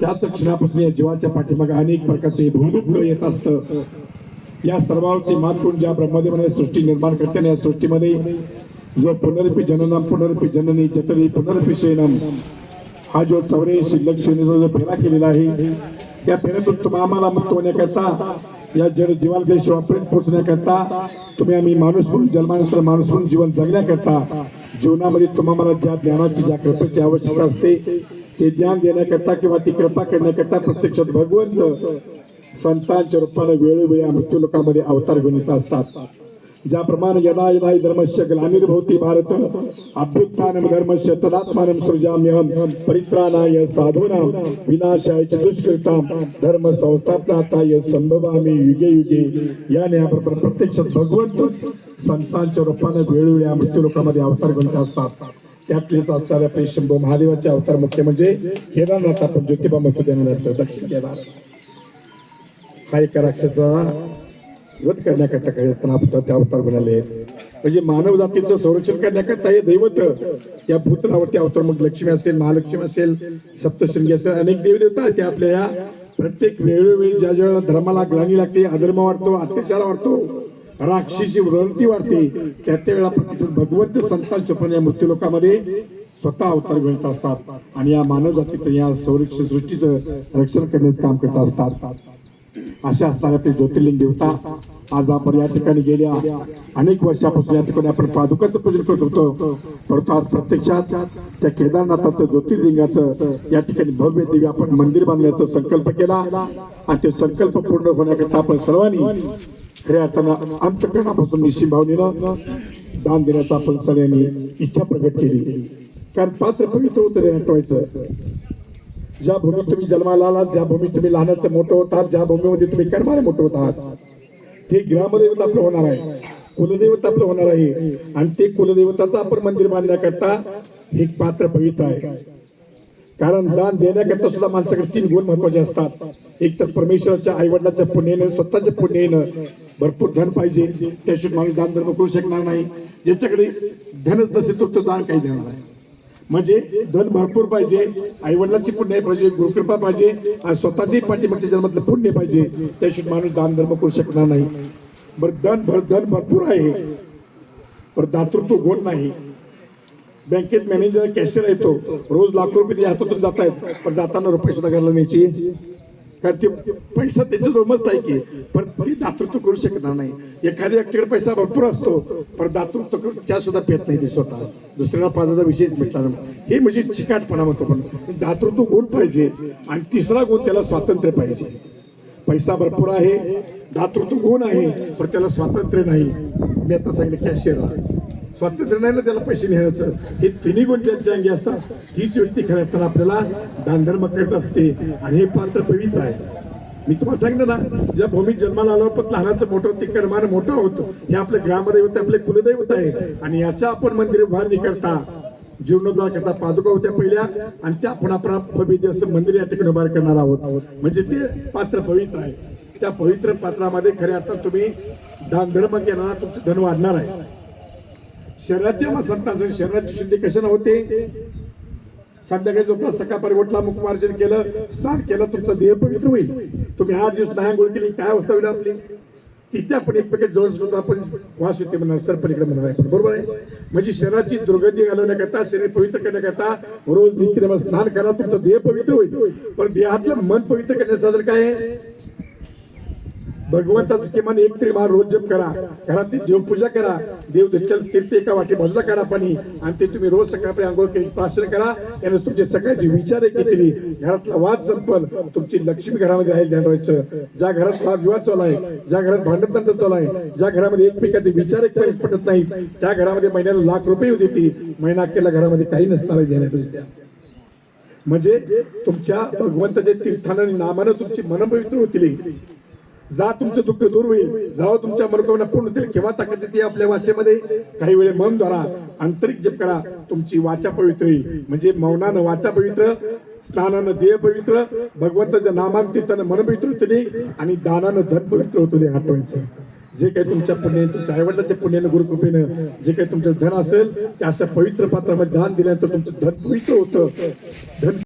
त्याच क्षणापासून या जीवाच्या पाठीमागे अनेक प्रकारचे भूदुःख येत असतं. या सर्वावरती मात करून ज्या ब्रह्मदेवाने सृष्टी निर्माण करते या सृष्टीमध्ये जो पुनरपी जननम पुनरपी जननी जतरी पुनरपी शयनम हा जो चौऱ्याऐंशी लक्षणीचा जो फेरा केलेला आहे त्या फेऱ्यातून तुम्ही आम्हाला मुक्त होण्याकरता या जड जीवाला देश वापरून पोहोचण्याकरता तुम्ही आम्ही माणूस म्हणून जन्मानंतर माणूस म्हणून जीवन जगण्याकरता जीवनामध्ये तुम्हाला ज्या ज्ञानाची ज्या कृपेची आवश्यकता असते ते ज्ञान देण्याकरता किंवा ती कृपा करण्याकरता प्रत्यक्षात भगवंत संतांच्या रूपाने वेळोवेळी या मृत्यू लोकांमध्ये अवतार घेऊन येत असतात. ज्याप्रमाणे यदा यदा हि धर्मस्य ग्लानिर्भवती भारत अभ्युत्थानम धर्मस्य तदात्मानं सृजाम्यहम परित्राणाय साधूनां विनाशाय च धर्म संस्थापनाताय संभवामी युगे युगे. याने आपण प्रत्यक्षात भगवंतच संतांच्या रूपाने वेळोवेळी या मृत्यू लोकांमध्ये अवतार घेऊन असतात. त्यातलेच असणाऱ्या आपले शंभू महादेवाचे अवतार मुख्य म्हणजे केदारनाथ आपण ज्योतिबा मुख्य दक्षिण केदार. हा एका राक्षसाचा वध करण्याकरता काही पण आपण त्या अवतार बनाले म्हणजे मानव जातीचं संरक्षण करण्याकरता हे दैवत या भूतलावरती अवतार. मग लक्ष्मी असेल महालक्ष्मी असेल सप्तशृंगी असेल अनेक देवदेवता आहेत ते आपल्या या. प्रत्येक वेळोवेळी ज्या ज्या धर्माला ग्लानी लागते अधर्म वाढतो अत्याचार वाढतो राक्षीची वृत्ती वाढते. त्या त्या वेळा प्रत्यक्ष भगवंत संतांच्या पण या मृत्यू लोकांमध्ये स्वतः अवतार घेत असतात. आणि या मानव जातीचं या संरक्षण सृष्टीचं रक्षण करण्याचं काम करत असतात. अशा असणाऱ्या आपले ज्योतिर्लिंग देवता आज आपण या ठिकाणी गेल्या अनेक वर्षापासून या ठिकाणी आपण पादुकाचं पूजन करत होतो. परंतु आज प्रत्यक्षात त्या केदारनाथाचं ज्योतिर्लिंगाचं या ठिकाणी भव्य दिव्य आपण मंदिर बांधण्याचा संकल्प केला. आणि ते संकल्प पूर्ण होण्याकरता आपण सर्वांनी खऱ्या आमच्या अंतकरणापासून निश्चित भावनेनं दान देण्याचा आपण सगळ्यांनी इच्छा प्रकट केली. कारण पात्र पवित्र होतं देण्यात ठेवायचं ज्या भूमीत तुम्ही जन्माला आलात ज्या भूमीत तुम्ही लहानाचं मोठं होतात ज्या भूमीमध्ये तुम्ही कर्माने मोठं होतात ते ग्रामदैवत आपलं होणार आहे. कुलदैवत आपलं होणार आहे. आणि ते कुलदैवताचं आपण मंदिर बांधण्याकरता हे पात्र पवित्र आहे. कारण दान देण्याकरता सुद्धा माणसाकडे तीन गुण महत्त्वाचे असतात. एक तर परमेश्वराच्या आईवडिलाच्या पुण्यानं स्वतःच्या पुण्यानं भरपूर धन पाहिजे. त्याशिवाय माणूस दान धर्म करू शकणार नाही. ज्याच्याकडे धनच नसेल तर तो दान काही देणार आहे म्हणजे धन भरपूर पाहिजे. आईवडिलांची पुण्य पाहिजे. गुरुकृपा पाहिजे. आणि स्वतःची पाठीमागच्या जन्मातलं पुण्य पाहिजे. त्याशिवाय माणूस दान धर्म करू शकणार नाही. बरं धन भर धन भरपूर आहे. पण दातृत्व गुण नाही. बँकेत मॅनेजर कॅशियर येतो रोज लाखो रुपये ते हातातून जात आहेत पण जाताना रुपये सुद्धा घालण्याची न्यायची. कारण ते पैसा त्याच्या मस्त आहे की पण ती दातृत्व करू शकणार नाही. एखाद्या व्यक्तीकडे पैसा भरपूर असतो पण दातृत्व करून त्या सुद्धा पेत नाही ते स्वतः. दुसऱ्याला पाजाचा विशेष भेटला हे म्हणजे चिकाटपणा म्हणतो पण दातृत्व गुण पाहिजे आणि तिसरा गुण त्याला स्वातंत्र्य पाहिजे. पैसा भरपूर आहे दातृत्व गुण आहे पण त्याला स्वातंत्र्य नाही. मी आता सांगितलं कॅशियर स्वातंत्र्य नाही ना त्याला पैसे न्यायचं हे तिन्ही गुण ज्यांच्या अंगी असतात तीच व्यक्ती खऱ्या अर्थानं आपल्याला दानधर्म करत असते. आणि हे पात्र पवित्र आहे. मी तुम्हाला सांगितलं ना ज्या भूमीत जन्माला आलो पण लहानाचं मोठं होते कर्मानं मोठं होतं. हे आपलं ग्रामदैवत आपले कुलदैवत आहे. आणि याच्या आपण मंदिर उभारणी करता. जीर्णोद्धार करता पादुका होत्या पहिल्या. आणि त्या आपण आपण पवित्र असं मंदिर या ठिकाणी उभार करणार आहोत. म्हणजे ते पात्र पवित्र आहे. त्या पवित्र पात्रामध्ये खऱ्या अर्थात तुम्ही दानधर्म केला तुमचं धन वाढणार आहे. शरीराच्या मग असेल. शरीराची शुद्धी कशाने होते? संध्याकाळी झोपला सकाळपारी उठला मुखमार्जन केलं स्नान केलं तुमचा देह पवित्र होईल. तुम्ही हा दिवस दहा गोळ केली काय अवस्था होईल आपली? किती आपण एकमेकात जवळ सुद्धा आपण वास होते म्हणा सरपलीकडे म्हणणार आहे बरोबर आहे? म्हणजे शरीराची दुर्गंधी घालवण्याकरता शरीर पवित्र करण्याकरता रोज नित्य स्नान करा तुमचं देह पवित्र होईल. पण देहातलं मन पवित्र करण्याचं काय आहे? भगवंताचं किमान एक तरी मार रोज जप करा. घरातली देवपूजा करा. देव तीर्थ एका वाटी बाजूला करा पाणी. आणि ते तुम्ही रोज सकाळी आंघोळ केली प्रार्थना करा. याने तुमचे सगळ्याचे विचार घेतली घरातला वाद संपल. तुमची लक्ष्मी घरामध्ये राहील ध्यान राहायचं. ज्या घरात वाद विवाद चालू आहे ज्या घरात भांडण चालू आहे ज्या घरामध्ये एकमेकाचे विचार एक पटत नाही त्या घरामध्ये महिन्याला लाख रुपये येऊ देते महिना अखेरला घरामध्ये काही नसणार आहे ध्यानात. म्हणजे तुमच्या भगवंताच्या तीर्थानं नामानं तुमची मनपवित्र होतील. जा तुमचं दुःख दूर होईल. जावं तुमच्या मनोकामना पूर्ण होतील केव्हा ताकद येते आपल्या वाचेमध्ये? काही वेळे मन द्वारा. आंतरिक जप करा. तुमची वाचा पवित्र होईल. म्हणजे मौनानं वाचा पवित्र स्नानानं देह पवित्र भगवंताच्या नामान मन पवित्र होते आणि दानानं धन पवित्र होते आठवायचं. जे काही तुमच्या पुण्याने तुमच्या आईवडिलाच्या पुण्यानं गुरुकृपेनं जे काही तुमचं धन असेल त्या अशा पवित्र पात्रामध्ये दान दिल्यानंतर तुमचं धन पवित्र होतं. धन